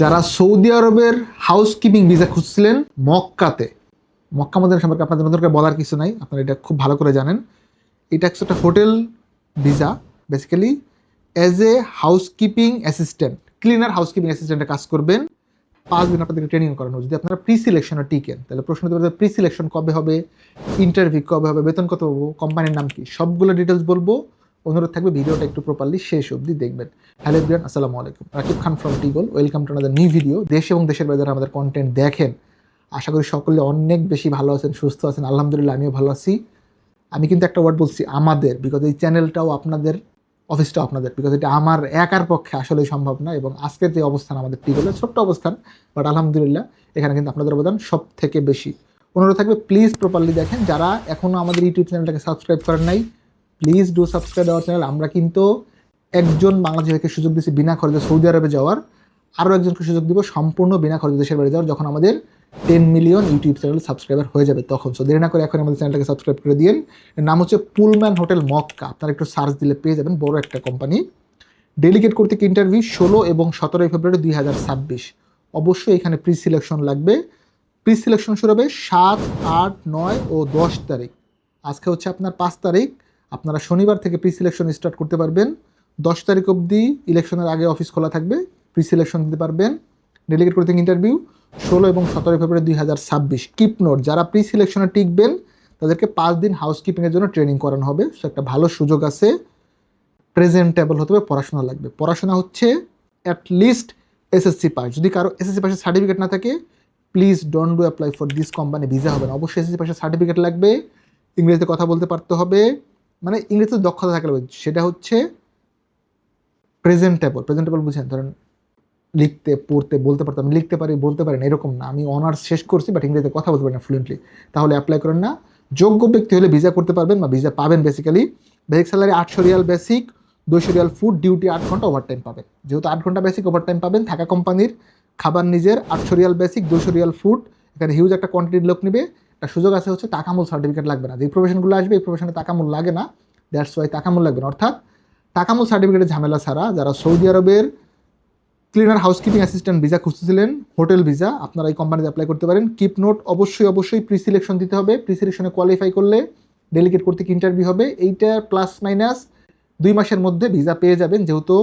যারা সৌদি আরবের housekeeping visa খুঁজছিলেন মক্কাতে। মক্কা মদিনা সম্পর্কে আপনাদের করে বলার কিছু নাই, আপনারা এটা খুব ভালো করে জানেন। এটা একটা hotel visa basically as a housekeeping assistant cleaner housekeeping অ্যাসিস্ট্যান্টে কাজ করবেন। পাঁচ দিন আপনাদেরকে ট্রেনিং করানো যদি আপনারা প্রি সিলেকশনে টিকেন, তাহলে প্রশ্ন হতে পারে সিলেকশন কবে হবে ইন্টারভিউ কবে হবে, বেতন কত পাবো কোম্পানির নাম কি, সবগুলো ডিটেলস বলব। অনুরোধ থাকবে ভিডিওটা একটু প্রপারলি শেষ অবধি দেখবেন। হ্যালো এভরিয়ান আসসালামু আলাইকুম। Rakib Khan from টিগল welcome to another new video দেশ এবং দেশের বাইরে আমাদের কন্টেন্ট দেখেন, আশা করি সকলে অনেক বেশি ভালো আছেন, সুস্থ আছেন। আলহামদুলিল্লাহ, আমিও ভালো আছি। আমি কিন্তু একটা ওয়ার্ড বলছি, আমাদের বিকজ এই চ্যানেলটাও আপনাদের অফিসটাও আপনাদের বিকজ এটা আমার একার পক্ষে আসলেই সম্ভব না, এবং আজকের যে অবস্থান আমাদের টিগলের ছোট্ট অবস্থান বাট আলহামদুলিল্লাহ, এখানে কিন্তু আপনাদের অবদান সব থেকে বেশি। অনুরোধ থাকবে প্লিজ প্রপারলি দেখেন। যারা এখনও আমাদের ইউটিউব চ্যানেলটাকে সাবস্ক্রাইব করেন নাই please do subscribe our channel আমরা কিন্তু একজন বাংলাদেশিকে সুযোগ দিচ্ছি বিনা খরচে সৌদি আরবে যাওয়ার। আরও একজনকে সুযোগ দিব সম্পূর্ণ বিনা খরচে দেশের বাড়ি যাওয়ার, যখন আমাদের ten million YouTube channel subscriber হয়ে যাবে তখন। সো দেরি না করে এখন আমাদের চ্যানেলটাকে সাবস্ক্রাইব করে দিন নাম হচ্ছে পুলম্যান হোটেল মক্কা। আপনারা একটু সার্চ দিলে পেয়ে যাবেন, বড় একটা কোম্পানি ডেলিগেট করতে ইন্টারভিউ ষোলো এবং সতেরোই ফেব্রুয়ারি দুই হাজার ছাব্বিশ। অবশ্যই এখানে প্রি সিলেকশন লাগবে। প্রি সিলেকশন শুরু হবে সাত, আট, নয় ও দশ তারিখ। আজকে হচ্ছে আপনার পাঁচ তারিখ। আপনারা শনিবার থেকে প্রি সিলেকশন স্টার্ট করতে পারবেন। দশ তারিখ অবধি ইলেকশনের আগে অফিস খোলা থাকবে প্রি সিলেকশন দিতে পারবেন। ডেলিগেট করতে ইন্টারভিউ ষোলো এবং সতেরোই ফেব্রুয়ারি দুই হাজার ছাব্বিশ। কিপ নোট যারা প্রি সিলেকশনে টিকবেন, তাদেরকে পাঁচ দিন হাউসকিপিংয়ের জন্য ট্রেনিং করানো হবে। সো একটা ভালো সুযোগ আছে। প্রেজেন্টেবল হতে হবে, পড়াশোনা লাগবে। পড়াশোনা হচ্ছে অ্যাট লিস্ট এসএসসি পাস যদি কারও এসএসসি পাসের সার্টিফিকেট না থাকে please don't do apply for this company visa হবে না। অবশ্যই এসএসসি পাসের সার্টিফিকেট লাগবে। ইংরেজিতে কথা বলতে পারতে হবে। মানে ইংরেজিতে দক্ষতা থাকলে সেটা হচ্ছে প্রেজেন্টেবল প্রেজেন্টেবল বুঝেন, ধরেন লিখতে, পড়তে, বলতে পারতাম লিখতে পারি, বলতে পারেন এরকম না। আমি অনার্স শেষ করছি বাট ইংরেজিতে কথা বলতে পারি না ফ্লুয়েন্টলি তাহলে অ্যাপ্লাই করেন না। যোগ্য ব্যক্তি হলে ভিসা করতে পারবেন বা ভিসা পাবেন বেসিক্যালি বেসিক স্যালারি আটশো রিয়াল বেসিক দুইশো রিয়াল ফুড ডিউটি আট ঘণ্টা ওভারটাইম পাবেন। যেহেতু আট ঘণ্টা বেসিক ওভারটাইম পাবেন, থাকা কোম্পানির খাবার নিজের, আটশো রিয়াল বেসিক দুশো রিয়াল ফুড এখানে হিউজ একটা কোয়ান্টিটির লোক নেবে। একটা সুযোগ আছে হচ্ছে তাকামূল সার্টিফিকেট লাগবে না। যে প্রফেশনগুলো আসবে, এই প্রফেশনে তাকামূল লাগে না। দ্যাটস ওয়াই তাকামূল লাগবে না। অর্থাৎ তাকামূল সার্টিফিকেটের ঝামেলা ছাড়া যারা সৌদি আরবের ক্লিনার হাউসকিপিং অ্যাসিস্ট্যান্ট ভিসা খুঁজতেছিলেন হোটেল ভিসা আপনারা এই কোম্পানিতে অ্যাপ্লাই করতে পারেন। কিপ নোট অবশ্যই অবশ্যই প্রি সিলেকশন দিতে হবে। প্রি সিলেকশনে কোয়ালিফাই করলে ডেলিগেট করতে ইন্টারভিউ হবে। এইটা প্লাস মাইনাস দুই মাসের মধ্যে ভিসা পেয়ে যাবেন। যেহেতু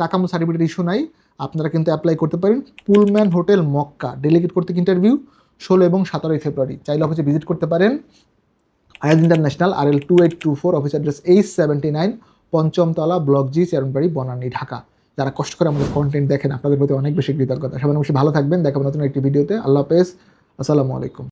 তাকামুল সার্টিফিকেট ইস্যু নাই, আপনারা কিন্তু অ্যাপ্লাই করতে পারেন। Pullman hotel Mecca. ডেলিগেট করতে ইন্টারভিউ ষোলো এবং সতেরোই ফেব্রুয়ারি। চাইলে অফিসে ভিজিট করতে পারেন। Ayaz international R L two eight two four office address H seventy nine পঞ্চমতলা block G Chairmanbari Banani, Dhaka. যারা কষ্ট করে আমাদের কন্টেন্ট দেখেন, আপনাদের প্রতি অনেক বেশি কৃতজ্ঞতা। সবাই অবশ্যই ভালো থাকবেন। দেখাবো নতুন একটি ভিডিওতে আল্লাহ হাফেজ। আসসালামু আলাইকুম।